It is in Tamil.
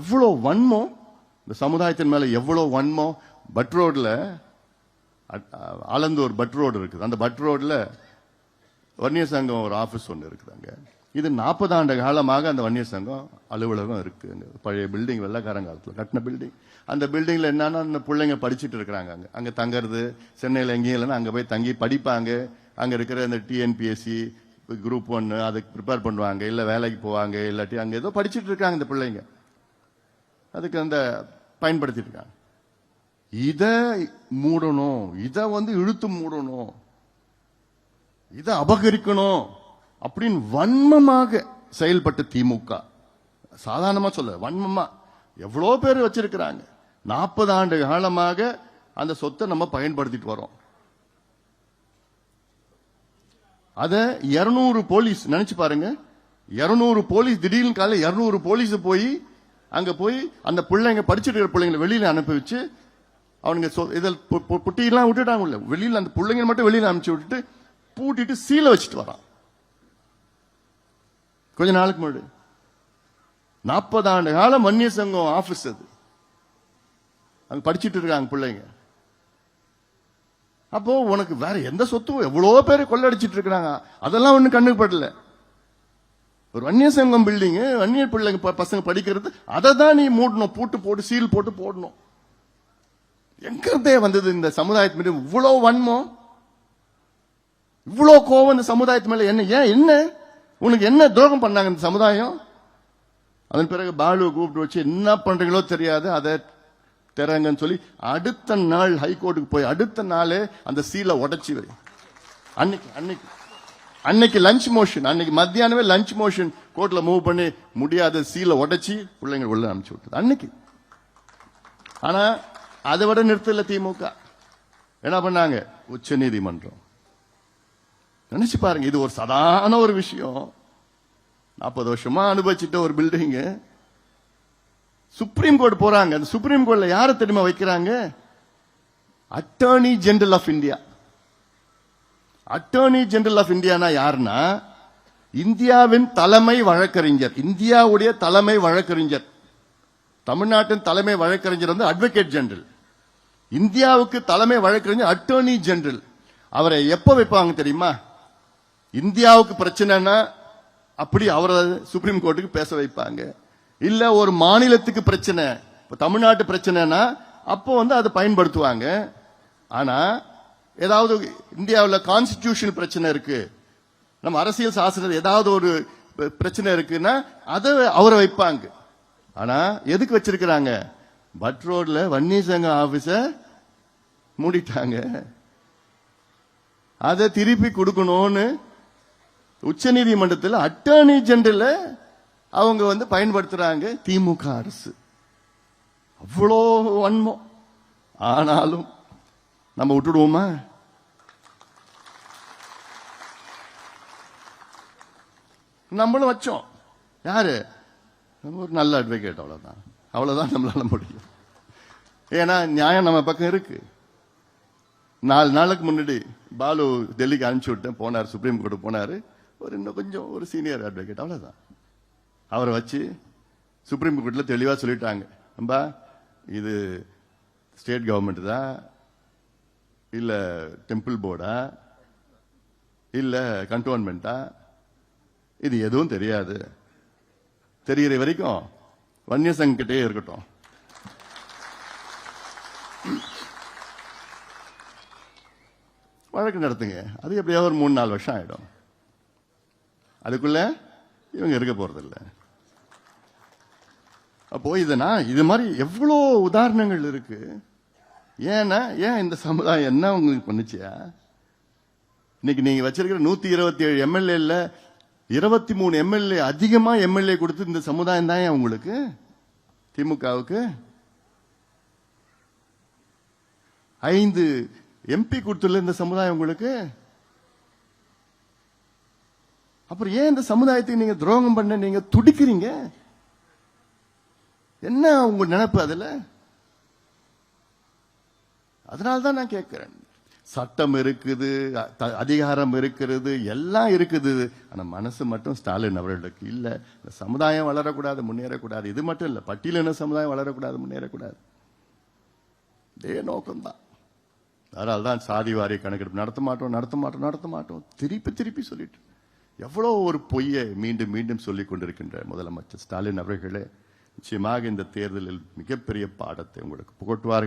எவ்வளோ வன்மோ இந்த சமுதாயத்தின் மேலே எவ்வளோ வன்மோ பட் ரோடில் ஆலந்தூர் பட் ரோடு இருக்குது. அந்த பட் ரோடில் வன்னியர் சங்கம் ஒரு ஆஃபீஸ் ஒன்று இருக்குது அங்கே. இது நாற்பது ஆண்டு காலமாக அந்த வன்னியர் சங்கம் அலுவலகம் இருக்குது பழைய பில்டிங் வெள்ளக்காரங்காலத்தில் கட்டின பில்டிங் அந்த பில்டிங்கில் என்னன்னா அந்த பிள்ளைங்க படிச்சுட்டு இருக்கிறாங்க அங்கே. அங்கே தங்குறது சென்னையில் எங்கேயும் இல்லைன்னா அங்கே போய் தங்கி படிப்பாங்க. அங்கே இருக்கிற அந்த டிஎன்பிஎஸ்சி குரூப் ஒன்று அதுக்கு ப்ரிப்பேர் பண்ணுவாங்க. இல்லை வேலைக்கு போவாங்க இல்லாட்டி அங்கே ஏதோ படிச்சுட்டு இருக்காங்க இந்த பிள்ளைங்க. அதுக்கு அந்த பயன்படுத்திட்டு இருக்காங்க மூடணும். இதை வந்து இழுத்து மூடணும். இதை அபகரிக்கணும் அப்படின்னு வன்மமாக செயல்பட்ட திமுக. சாதாரணமா சொல்ல வன்மமா. எவ்வளோ பேர் வச்சிருக்கிறாங்க. நாற்பது ஆண்டு காலமாக அந்த சொத்தை நம்ம பயன்படுத்திட்டு வரோம். அத இருநூறு போலீஸ் நினைச்சு பாருங்க. இருநூறு போலீஸ் திடீர்னு காலையில் இருநூறு போலீஸ் போய் அங்க போய் அந்த பிள்ளைங்க படிச்சுட்டு இருக்கிற பிள்ளைங்களை வெளியில அனுப்பி வச்சு அவனுங்க சொ- இதில் புட்டியெல்லாம் விட்டுட்டாங்க உள்ள வெளியில அந்த பிள்ளைங்க மட்டும் வெளியில அனுப்பிச்சு விட்டுட்டு பூட்டிட்டு சீலை வச்சுட்டு வரான். கொஞ்ச நாளுக்கு முன்னாடி. நாற்பது ஆண்டு காலம் மன்னிய சங்கம் ஆபீஸ் அது. அங்க படிச்சிட்டு இருக்காங்க பிள்ளைங்க. அப்போ உனக்கு வேற எந்த சொத்தும் எவ்வளவு பேர் கொள்ளடிச்சிட்டு இருக்கிறாங்க. அதெல்லாம் ஒண்ணு கண்ணுக்கு படல. ஒரு வன்னிய சங்கம் பில்டிங் வன்னிய பிள்ளைங்க பசங்க படிக்கிறது அதை தான் நீ மூடணும் பூட்டு போட்டு சீல் போட்டு போடணும். எங்கிருந்தே வந்தது இந்த சமுதாயத்து மீது இவ்வளோ வன்மம்? இவ்வளோ கோவம் இந்த சமுதாயத்து மேல? என்ன ஏன் என்ன? உனக்கு என்ன துரோகம் பண்ணாங்க இந்த சமுதாயம்? அதன் பிறகு பாலுவை கூப்பிட்டு வச்சு என்ன பண்றீங்களோ தெரியாது அதை திறங்கன்னு சொல்லி அடுத்த நாள் ஹைகோர்ட்டுக்கு போய் அடுத்த நாளே அந்த சீலை உடைச்சி வை. அன்னைக்கு அன்னைக்கு. அன்னைக்கு லஞ்ச் மோஷன் அன்னைக்கு மத்தியானமே லஞ்ச் மோஷன் கோர்ட்ல மூவ் பண்ணி முடியாத சீலை உடைச்சி பிள்ளைங்க உள்ள அனுப்பிச்சு விட்டது. அன்னைக்கு. ஆனா அதை விட நிறுத்தல திமுக. என்ன பண்ணாங்க? உச்ச நீதிமன்றம். நினைச்சு பாருங்க இது ஒரு சாதாரண ஒரு விஷயம். நாற்பது வருஷமா அனுபவிச்சுட்ட ஒரு பில்டிங் சுப்ரீம் கோர்ட் போறாங்க. அந்த சுப்ரீம் கோர்ட்ல யாரை தெரியுமா வைக்கிறாங்க? Attorney general of India attorney general of Indiana யாருன்னா இந்தியாவின் தலைமை வழக்கறிஞர் இந்தியாவுடைய தலைமை வழக்கறிஞர். தமிழ்நாட்டின் தலைமை வழக்கறிஞர் வந்து அட்வொகேட் ஜெனரல் இந்தியாவுக்கு தலைமை வழக்கறிஞர் அட்டர்னி ஜெனரல் அவரை எப்ப வைப்பாங்க தெரியுமா? இந்தியாவுக்கு பிரச்சனைனா அப்படி அவரை சுப்ரீம் கோர்ட்டுக்கு பேச வைப்பாங்க. இல்ல ஒரு மாநிலத்துக்கு பிரச்சனை தமிழ்நாட்டு பிரச்சனைனா அப்போ வந்து அதை பயன்படுத்துவாங்க. ஆனா ஏதாவது இந்தியாவில் கான்ஸ்டிடியூஷன் பிரச்சனை இருக்கு. நம்ம அரசியல் சாசனம் ஏதாவது ஒரு பிரச்சனை இருக்குன்னா அதை அவரை வைப்பாங்க. ஆனா எதுக்கு வச்சிருக்கிறாங்க? பட் ரோட்ல வன்னி சங்க ஆபீஸ மூடிட்டாங்க. அதை திருப்பி கொடுக்கணும்னு உச்சநீதிமன்றத்தில் அட்டர்னி ஜெனரல் அவங்க வந்து பயன்படுத்துறாங்க திமுக அரசு. அவ்வளோ வன்மம். ஆனாலும் நம்ம விட்டுடுவோமா? நம்மளும் வச்சோம். யாரு? நம்ம ஒரு நல்ல அட்வொகேட் அவ்வளவுதான். அவ்வளவுதான் நம்மளால முடியும். ஏன்னா நியாயம் நம்ம பக்கம் இருக்கு. நாலு நாளுக்கு முன்னாடி பாலு டெல்லிக்கு அனுப்பிச்சு விட்டேன். போனார் சுப்ரீம் கோர்ட்டு போனாரு. ஒரு இன்னும் கொஞ்சம் ஒரு சீனியர் அட்வொகேட் அவ்வளோதான் அவரை வச்சு சுப்ரீம் கோர்ட்டில் தெளிவாக சொல்லிட்டாங்க. நம்பா இது ஸ்டேட் கவர்மெண்ட் தான் இல்லை டெம்பிள் போர்டா இல்லை கண்டோன்மெண்ட்டா இது எதுவும் தெரியாது. தெரிகிற வரைக்கும் வன்னிய சங்கிட்டே இருக்கட்டும். வழக்கு நடத்துங்க. அது எப்படியாவது ஒரு மூணு நாலு வருஷம் ஆயிடும். அதுக்குள்ள இவங்க இருக்க போறதில்ல. அப்போ இதனா இது மாதிரி எவ்வளோ உதாரணங்கள் இருக்கு. ஏன்னா ஏன் இந்த சமுதாயம் என்ன உங்களுக்கு பண்ணுச்சியா இன்னைக்கு நீங்க வச்சிருக்கிற நூத்தி இருபத்தி ஏழு எம்எல்ஏல இருபத்தி மூணு எம்எல்ஏ அதிகமா எம்எல்ஏ கொடுத்து இந்த சமுதாயம் தான் உங்களுக்கு? திமுகவுக்கு? ஐந்து எம்பி கொடுத்துள்ள இந்த சமுதாயம் உங்களுக்கு? அப்புறம் ஏன் இந்த சமுதாயத்துக்கு நீங்க துரோகம் பண்ண நீங்க துடிக்கிறீங்க? என்ன உங்க நினைப்பு அதுல? அதனால தான் நான் கேட்கிறேன். சட்டம் இருக்குது அதிகாரம் இருக்கிறது எல்லாம் இருக்குது. ஆனால் மனசு மட்டும் ஸ்டாலின் அவர்களுக்கு இல்லை. இந்த சமுதாயம் வளரக்கூடாது முன்னேறக்கூடாது. இது மட்டும் இல்ல பட்டியலின சமுதாயம் வளரக்கூடாது முன்னேறக்கூடாது. இதே நோக்கம்தான். அதனால தான் சாதி வாரிய கணக்கெடுப்பு நடத்த மாட்டோம் நடத்த மாட்டோம் நடத்த மாட்டோம். திருப்பி திருப்பி சொல்லிட்டு. எவ்வளோ ஒரு பொய்யை மீண்டும் மீண்டும் சொல்லிக் கொண்டிருக்கின்ற முதலமைச்சர் ஸ்டாலின் அவர்களே நிச்சயமாக இந்த தேர்தலில் மிகப்பெரிய பாடத்தை உங்களுக்கு புகட்டுவார்கள்.